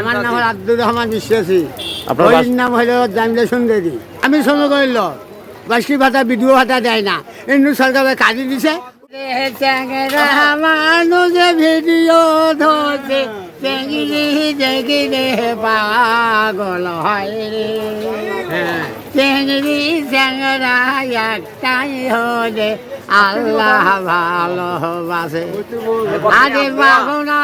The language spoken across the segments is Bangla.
আমার নাম হল আব্দুর রহমান বিশ্বাসী। নাম হলো জামিলা সুন্দরী। আমি বাসকি ভাতা বিধু ভাতা দেয় না। এমনি সরকার কাজে দিছে। মানুষ ভিডিও ধরছে পাগল হয় রে। চেঙ্গিরি চ্যাংরা একটাই হলে আল্লাহ ভালোবাসে আগে বাবু না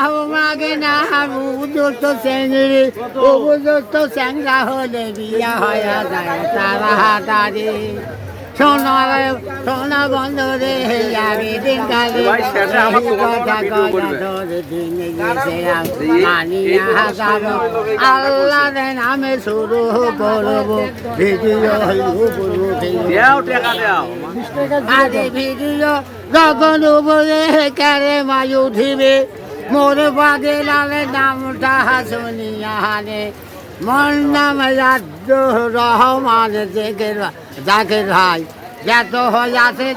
উপযুক্ত চেঙ্গিরি উপযুক্ত চ্যাংরা হলে বিয়া হয়ে যায় তারা হাতারি সোনা সোনা বন্ধ রে আমি দিন কালে কথা ধরে দিন গেছে মানিয়া যাব আল্লাহ নামে শুরু করব। ভিডিও আরে ভিডিও যখন উপরে কেড়ে মাই উঠিবে মোর বাদে লালে নামটা শুনিয়া হানে মন নাম রহমান জেকের জাকের ভাই যত হয়ে আছে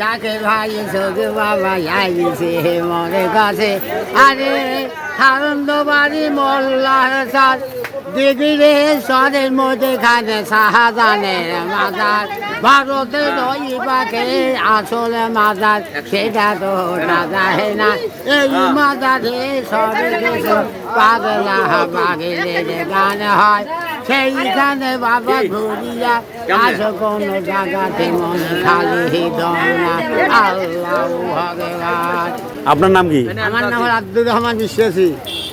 জাকের ভাই সবে বাবা হে মরে কাছে আরে হারন্দ বাড়ি মোল্লার সরের শাহজানের মাজার পাখে আসলে মাজার সেটা তো রাজাহে না। এই মাজারে সবে পাগলা পাগলে গান হয়। সেইখানে বাবা ঘুরিয়া আসো কোনো জায়গাতে মনে খালি আল্লাহ ভগবান। আপনার নাম কি? আমার নাম হল আব্দুর রহমান বিশ্বাসী।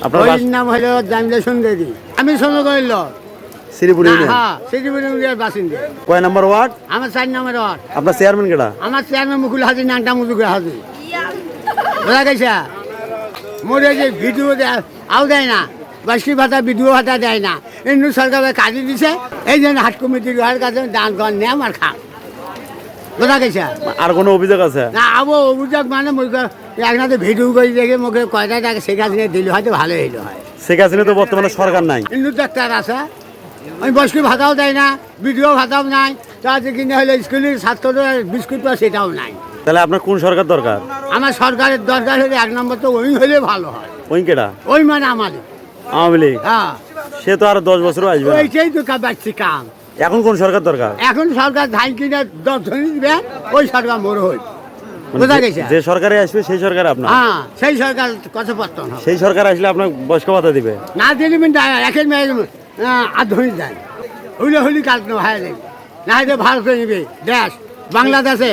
আপনার নাম হলো জামিলা সুন্দরী। আমি করিল শ্রীপুর হ্যাঁ সিটিপুরের বাসিন্দা। কয় নম্বর ওয়ার্ড? আমার চার নম্বর ওয়ার্ড। আপনার চেয়ারম্যান কেডা? আমার চেয়ারম্যান মুকুল হাজির নামটা মুকুল হাজির। বোঝা গেছে? মোরে যে ভিডিও দেয়- আও দেয় না বাসি ভাতা ভিডিও ভাতা দেয় না। এমনি সরকার কাজে দিছে এই জন্য হাট কমিটির ঘরের কাছে দান কর নেম আর খাম। বোঝা গেছে? আর কোনো অভিযোগ আছে? না আবো অভিযোগ মানে মুখে একনাতে ভিডিও করে দেখে মুখে কয়টা টাকা সে কাছে দিলে হয়তো ভালো হইল হয়। শেখ হাসিনা তো বর্তমানে সরকার নাই। হিন্দু ডাক্তার আছে। ওই বয়স্ক ভাতাও দেয় না ভিডিও ভাতাও নাই তাতে কিনে হলে স্কুলের ছাত্রদের বিস্কুট পাওয়া সেটাও নাই। তাহলে আপনার কোন সরকার দরকার? আমার সরকারের দরকার হলে এক নম্বর তো ওই হলে ভালো হয়। ওই কেডা? ওই মানে আমাদের। আওয়ামী লীগ? হ্যাঁ। সে তো আর দশ বছরও আসবে না। ওইটাই তো কাবাচ্ছি কাম। এখন কোন সরকার দরকার? এখন সরকার ধান কিনে দশ ধনী দিবে ওই সরকার মোর হই। মানে বোঝা যে- গেছে? যে সরকারে আসবে সেই সরকার আপনার? হ্যাঁ সেই সরকার কথোপকথন হবে। সেই সরকার আসলে আপনার বয়স্ক ভাতা দিবে? না দিলে মিন একের মেয়ে আর ধনী দেয় হইলে হইলে কাল হয় যাবে না হয়তো ভারত নিবে। দেশ বাংলাদেশে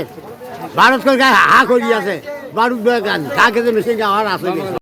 ভারত সরকার হা করি আছে। বারুদ গান তাকে মেশিন গাওয়ার আছে।